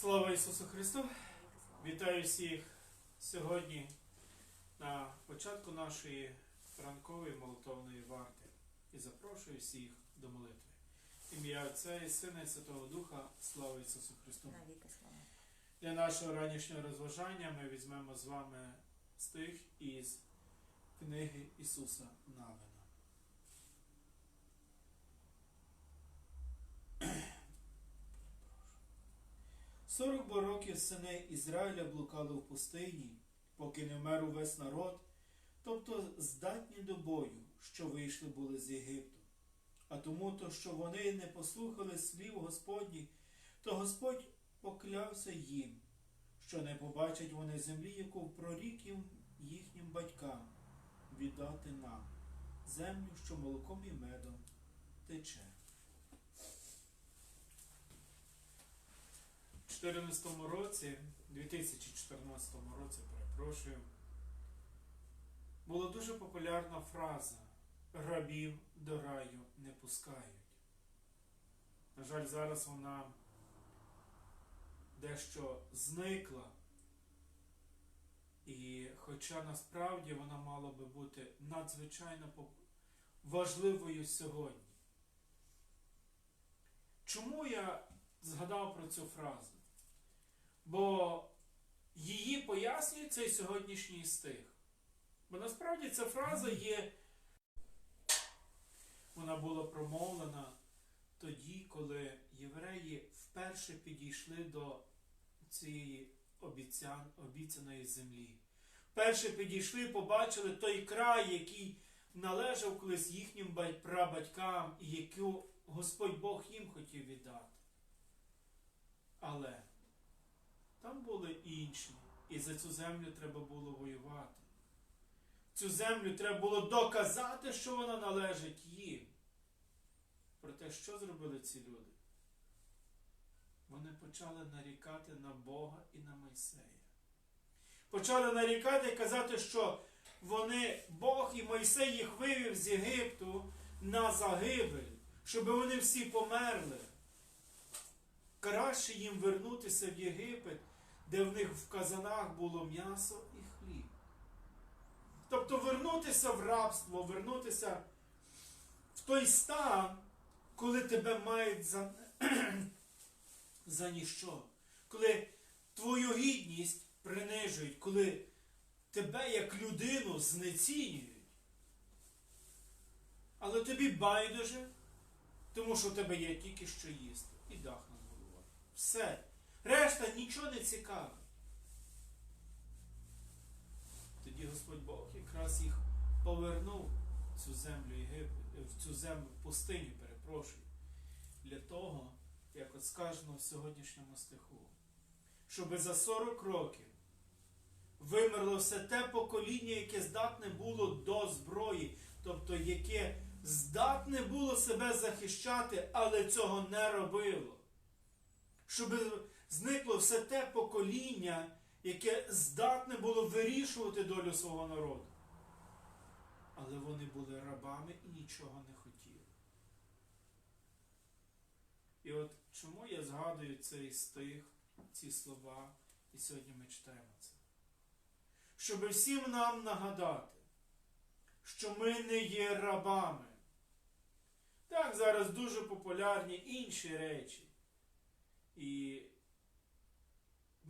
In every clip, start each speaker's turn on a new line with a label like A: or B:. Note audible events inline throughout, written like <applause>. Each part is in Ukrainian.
A: Слава Ісусу Христу! Вітаю всіх сьогодні на початку нашої ранкової молитовної варти і запрошую всіх до молитви. Ім'я Отця і Сина і Святого Духа, слава Ісусу Христу! Для нашого ранішнього розважання ми візьмемо з вами стих із книги Ісуса Навина. Сорок років сини Ізраїля блукали в пустині, поки не вмер увесь народ, тобто здатні до бою, що вийшли були з Єгипту. А тому, то, що вони не послухали слів Господніх, то Господь поклявся їм, що не побачать вони землі, яку прорік їм їхнім батькам віддати нам, землю, що молоком і медом тече. 2014 році, 2014 році, перепрошую, була дуже популярна фраза рабів до раю не пускають. На жаль, зараз вона дещо зникла. І хоча насправді вона мала би бути надзвичайно важливою сьогодні. Чому я згадав про цю фразу? Бо її пояснює цей сьогоднішній стих. Бо насправді ця фраза є, вона була промовлена тоді, коли євреї вперше підійшли до цієї обіцян, обіцяної землі. Вперше підійшли, побачили той край, який належав колись їхнім прабатькам, і яку Господь Бог їм хотів віддати. Але там були інші, і за цю землю треба було воювати. Цю землю треба було доказати, що вона належить їм. Проте, що зробили ці люди? Вони почали нарікати на Бога і на Мойсея. Почали нарікати і казати, що вони, Бог і Мойсей їх вивів з Єгипту на загибель, щоб вони всі померли. Краще їм вернутися в Єгипет, де в них в казанах було м'ясо і хліб. Тобто вернутися в рабство, вернутися в той стан, коли тебе мають за, <clears throat> за ніщо. Коли твою гідність принижують, коли тебе як людину знецінюють. Але тобі байдуже, тому що в тебе є тільки що їсти і дах над головою. Все. Решта нічого не цікавить. Тоді Господь Бог якраз їх повернув в цю землю Єгипет, в цю землю пустиню, перепрошую, для того, як от сказано в сьогоднішньому стиху, щоб за 40 років вимерло все те покоління, яке здатне було до зброї, тобто яке здатне було себе захищати, але цього не робило. Щоб зникло все те покоління, яке здатне було вирішувати долю свого народу. Але вони були рабами і нічого не хотіли. І от чому я згадую цей стих, ці слова, і сьогодні ми читаємо це. Щоб всім нам нагадати, що ми не є рабами. Так, зараз дуже популярні інші речі. І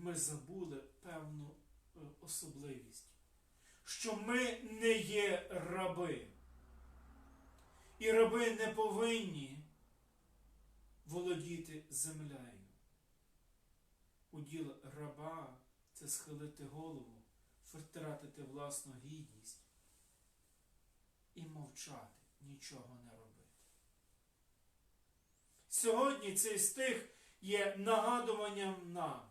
A: ми забули певну е, особливість, що ми не є раби. І раби не повинні володіти землею. Уділ раба це схилити голову, втратити власну гідність і мовчати, нічого не робити. Сьогодні цей стих є нагадуванням нам,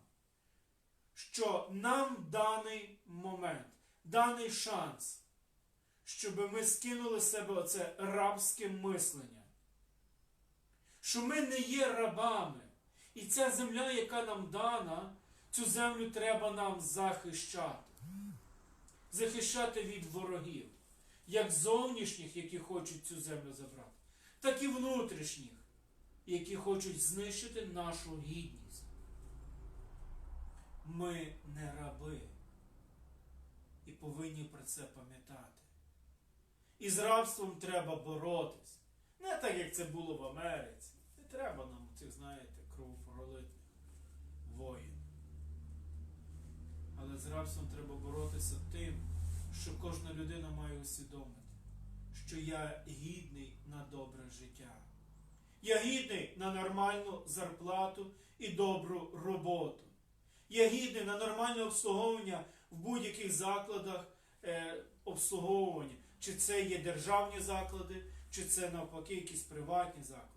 A: що нам даний момент, даний шанс, щоб ми скинули з себе оце рабське мислення, що ми не є рабами. І ця земля, яка нам дана, цю землю треба нам захищати. Захищати від ворогів, як зовнішніх, які хочуть цю землю забрати, так і внутрішніх, які хочуть знищити нашу гідність. Ми не раби і повинні про це пам'ятати. І з рабством треба боротись. Не так, як це було в Америці. Не треба нам цих, знаєте, кровопролитних воїн. Але з рабством треба боротися тим, що кожна людина має усвідомити, що я гідний на добре життя. Я гідний на нормальну зарплату і добру роботу. Я гідний на нормальне обслуговування в будь-яких закладах е, обслуговування. Чи це є державні заклади, чи це навпаки якісь приватні заклади.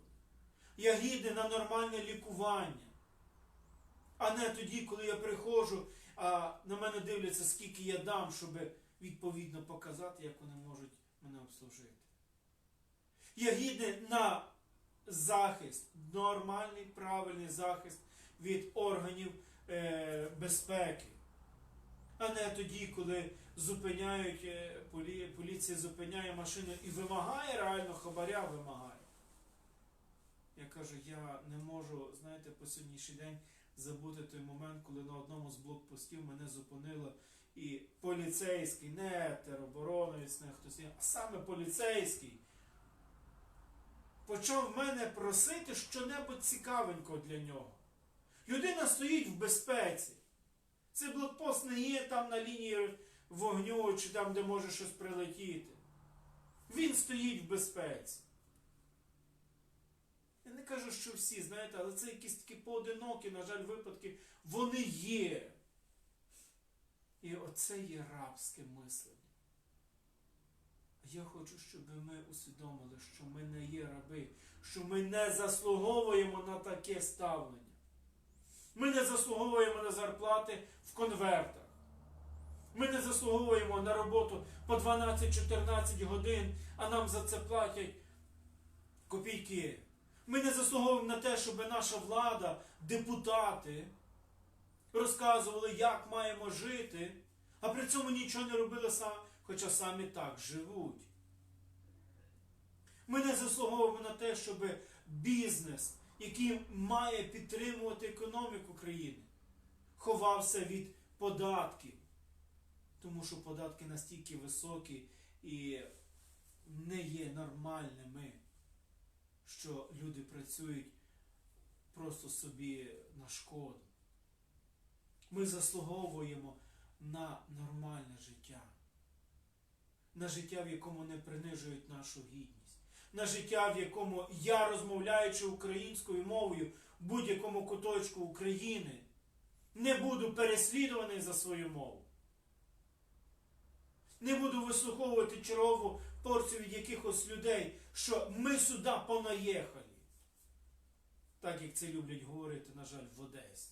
A: Я гідний на нормальне лікування. А не тоді, коли я приходжу, а на мене дивляться, скільки я дам, щоб відповідно показати, як вони можуть мене обслужити. Я гідний на захист, нормальний, правильний захист від органів е, безпеки. А не тоді, коли зупиняють, е, полі, поліція зупиняє машину і вимагає реально хабаря вимагає. Я кажу, я не можу, знаєте, по сьогоднішній день забути той момент, коли на одному з блокпостів мене зупинило і поліцейський, не тероборонець, не хтось, а саме поліцейський почав мене просити щонебудь цікавенького для нього. Людина стоїть в безпеці. Цей блокпост не є там на лінії вогню чи там, де може щось прилетіти. Він стоїть в безпеці. Я не кажу, що всі, знаєте, але це якісь такі поодинокі, на жаль, випадки, вони є. І оце є рабське мислення. Я хочу, щоб ми усвідомили, що ми не є раби, що ми не заслуговуємо на таке ставлення. Ми не заслуговуємо на зарплати в конвертах. Ми не заслуговуємо на роботу по 12-14 годин, а нам за це платять копійки. Ми не заслуговуємо на те, щоб наша влада, депутати розказували, як маємо жити, а при цьому нічого не робили хоча самі так живуть. Ми не заслуговуємо на те, щоб бізнес, який має підтримувати економіку країни, ховався від податків. Тому що податки настільки високі і не є нормальними, що люди працюють просто собі на шкоду. Ми заслуговуємо на нормальне життя, на життя, в якому не принижують нашу гідність, на життя, в якому я, розмовляючи українською мовою в будь-якому куточку України, не буду переслідуваний за свою мову. Не буду вислуховувати чергову порцію від якихось людей, що ми сюди понаїхали. Так як це люблять говорити, на жаль, в Одесі.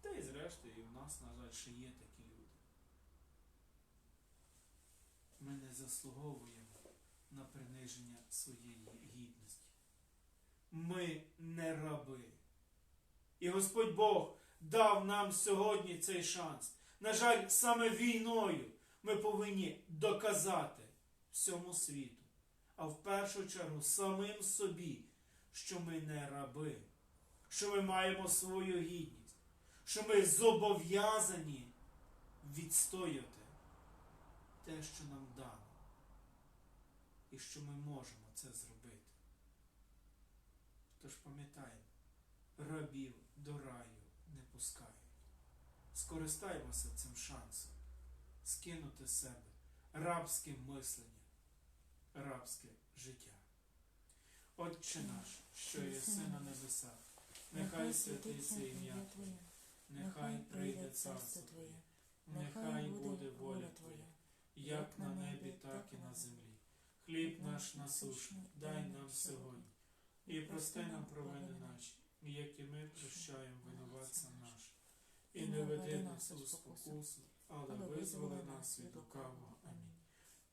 A: Та і зрештою, і в нас, на жаль, ще є такі люди. Ми не заслуговуємо на приниження своєї гідності. Ми не раби. І Господь Бог дав нам сьогодні цей шанс. На жаль, саме війною ми повинні доказати всьому світу, а в першу чергу самим собі, що ми не раби, що ми маємо свою гідність, що ми зобов'язані відстояти те, що нам дано, і що ми можемо це зробити. Тож пам'ятаємо, рабів до раю не пускають. Скористаймося цим шансом скинути з себе рабське мислення, рабське життя. Отче наш, що єси на небесах, нехай святиться ім'я Твоє, нехай прийде царство Твоє, нехай буде воля Твоя, як на небі, так і на землі. Хліб наш насушний, дай нам сьогодні, і прости нам провини наші, як і ми прощаємо винуватцям нашим. І не веди нас у спокусу, але визволи нас від лукавого. Амінь.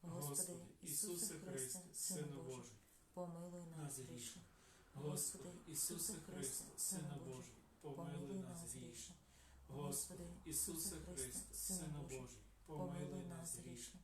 A: Господи, Ісусе Христе, Сину Божий,
B: помилуй
A: нас грішних. Господи, Ісусе Христе, Сину Божий, помилуй нас грішних. Господи, Ісусе Христе, Сину Божий, помилуй нас грішних.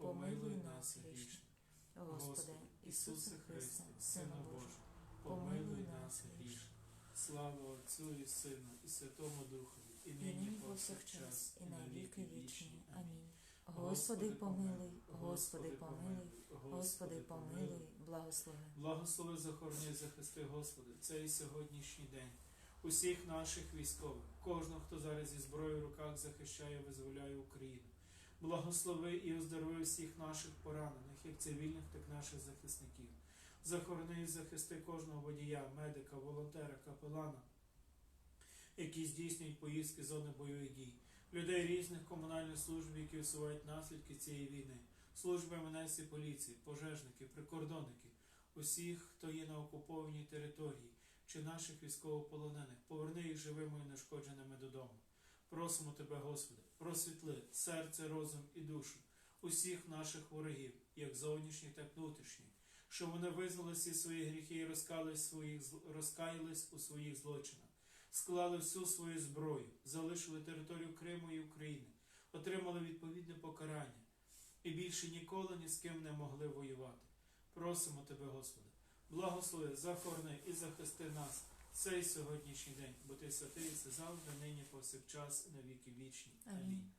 B: помилуй нас грішних. Господи, Ісусе Христе, Сину Божий, помилуй нас грішних.
A: Слава Отцю і Сину, і Святому Духові, і нині повсякчас,
B: і на віки вічні. Амінь. Господи, помилуй, Господи, помилуй, Господи, помилуй, благослови.
A: Благослови захорони захисти, Господи, цей сьогоднішній день. Усіх наших військових, кожного, хто зараз зі зброєю в руках захищає, визволяє Україну. Благослови і оздорови всіх наших поранених, як цивільних, так і наших захисників. Захорони і захисти кожного водія, медика, волонтера, капелана, які здійснюють поїздки зони бойових дій, людей різних комунальних служб, які усувають наслідки цієї війни, служби МНС і поліції, пожежники, прикордонники, усіх, хто є на окупованій території, чи наших військовополонених, поверни їх живими і нешкодженими додому. Просимо Тебе, Господи, просвітли серце, розум і душу усіх наших ворогів, як зовнішніх, так і внутрішніх, щоб вони визнали всі свої гріхи і розкаялись, своїх, розкаялись у своїх злочинах, склали всю свою зброю, залишили територію Криму і України, отримали відповідне покарання і більше ніколи ні з ким не могли воювати. Просимо Тебе, Господи, благослови, захорони і захисти нас цей сьогоднішній день, бо Ти святий, все завжди, нині, повсякчас, на віки вічні.
B: Амінь.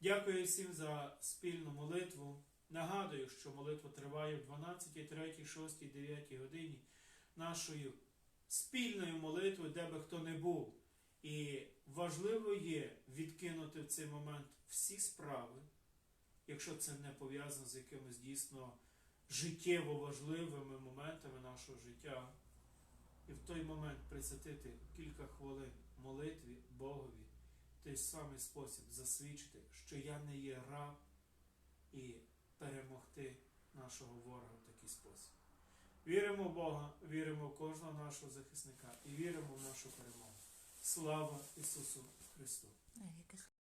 A: Дякую всім за спільну молитву. Нагадую, що молитва триває в 12, 3, 6, 9 годині нашою спільною молитвою, де би хто не був. І важливо є відкинути в цей момент всі справи, якщо це не пов'язано з якимись дійсно життєво важливими моментами нашого життя. І в той момент присвятити кілька хвилин молитві Богові, той самий спосіб засвідчити, що я не є раб, і перемогти нашого ворога в такий спосіб. Віримо в Бога, віримо в кожного нашого захисника і віримо в нашу перемогу. Слава Ісусу Христу!